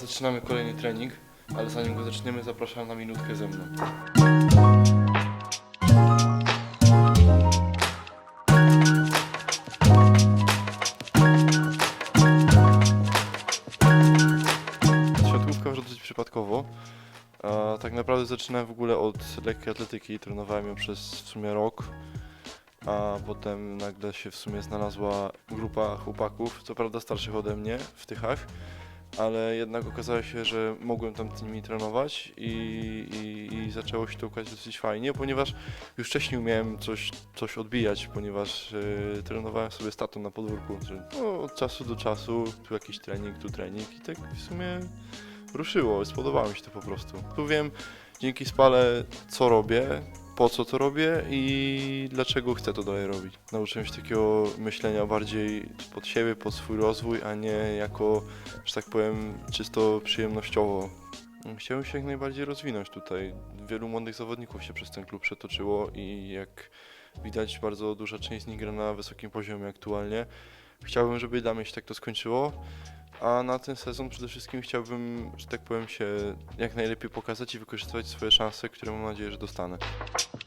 Zaczynamy kolejny trening, ale zanim go zaczniemy, zapraszam na minutkę ze mną. Siatkówka weszła dosyć przypadkowo. A tak naprawdę zaczynałem w ogóle od lekkiej atletyki, trenowałem ją przez w sumie rok, a potem nagle się w sumie znalazła grupa chłopaków, co prawda starszych ode mnie w Tychach, ale jednak okazało się, że mogłem tam z nimi trenować i, i, i zaczęło się to układać dosyć fajnie, ponieważ już wcześniej umiałem coś, coś odbijać, ponieważ e, trenowałem sobie statą na podwórku, że no, od czasu do czasu, tu jakiś trening, tu trening i tak w sumie ruszyło, spodobało mi się to po prostu. Tu wiem dzięki spale co robię, po co to robię i dlaczego chcę to dalej robić. Nauczyłem się takiego myślenia bardziej pod siebie, pod swój rozwój, a nie jako, że tak powiem, czysto przyjemnościowo. Chciałem się jak najbardziej rozwinąć tutaj. Wielu młodych zawodników się przez ten klub przetoczyło i jak widać bardzo duża część z nich gra na wysokim poziomie aktualnie. Chciałbym, żeby dla mnie się tak to skończyło. A na ten sezon przede wszystkim chciałbym, że tak powiem, się jak najlepiej pokazać i wykorzystywać swoje szanse, które mam nadzieję, że dostanę.